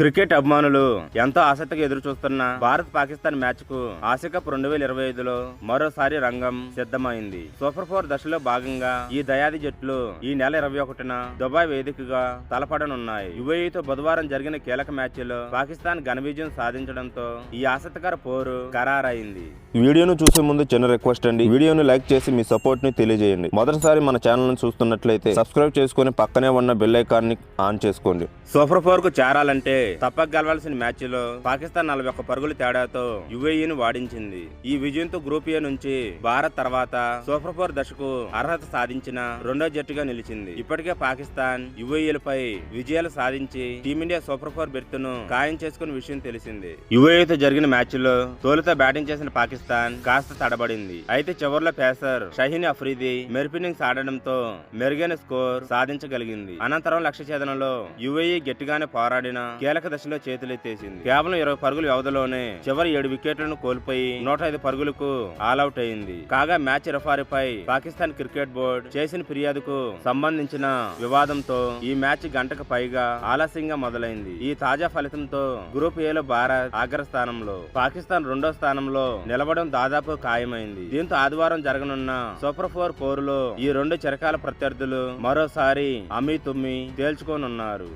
Cricket అభిమానులు ఎంతో ఆసక్తిగా ఎదురు చూస్తున్న భారత్ పాకిస్తాన్ మ్యాచ్కు ఆసియా కప్ రెండు వేల ఇరవై ఐదులో మరోసారి రంగం సిద్ధమైంది. సూపర్ ఫోర్ దశలో భాగంగా ఈ దయాది జట్లు ఈ నెల ఇరవై ఒకటిన దుబాయ్ వేదికగా తలపడనున్నాయి. యుఏఈతో బుధవారం జరిగిన కీలక మ్యాచ్లో పాకిస్తాన్ ఘన విజయం సాధించడంతో ఈ ఆసక్తికర పోరు ఖరారైంది. వీడియోను చూసే ముందు చిన్న రిక్వెస్ట్ అండి. వీడియోను లైక్ చేసి మీ సపోర్ట్ని తెలియజేయండి. మొదటిసారి మన ఛానల్ను చూస్తున్నట్లయితే సబ్స్క్రైబ్ చేసుకొని పక్కనే ఉన్న బెల్ ఐకాన్ని ఆన్ చేసుకోండి. సూపర్ ఫోర్కు చేరాలంటే తప్పక గెలవాల్సిన మ్యాచ్లో పాకిస్తాన్ నలభై ఒక్క పరుగుల తేడాతో యుఏఈని వాడించింది. ఈ విజయంతో గ్రూప్ ఏ నుంచి భారత్ తర్వాత సూపర్ ఫోర్ దశకు అర్హత సాధించిన రెండో జట్టుగా నిలిచింది. ఇప్పటికే పాకిస్తాన్ యుఏఈలపై విజయాలు సాధించి టీమిండియా సూపర్ ఫోర్ బెర్త్ను ఖాయం చేసుకున్న విషయం తెలిసింది. యుఏఈతో జరిగిన మ్యాచ్లో బ్యాటింగ్ చేసిన పాకిస్తాన్ కాస్త తడబడింది. అయితే చివరిలో పేసర్ షహీన్ అఫ్రీది మెరుపిన్నింగ్స్ ఆడడంతో మెరుగైన స్కోర్ సాధించగలిగింది. అనంతరం లక్ష్య ఛేదనలో యుఏఈ గట్టిగానే పోరాడిన కీలక దశలో చేతులెత్తేసింది. కేవలం ఇరవై పరుగుల వ్యవధిలోనే చివరి ఏడు వికెట్లను కోల్పోయి నూట ఐదు పరుగులకు ఆల్అౌట్ అయింది. కాగా మ్యాచ్ రిఫారీపై పాకిస్తాన్ క్రికెట్ బోర్డు చేసిన ఫిర్యాదుకు సంబంధించిన వివాదంతో ఈ మ్యాచ్ గంటకు పైగా ఆలస్యంగా మొదలైంది. ఈ తాజా ఫలితంతో గ్రూప్ ఏలో భారత్ అగ్రస్థానంలో పాకిస్తాన్ రెండో స్థానంలో నిలవడం దాదాపు ఖాయమైంది. దీంతో ఆదివారం జరగనున్న సూపర్ ఫోర్ పోరులో ఈ రెండు చిరకాల ప్రత్యర్థులు మరోసారి అమీ తుమ్మి తేల్చుకోనున్నారు.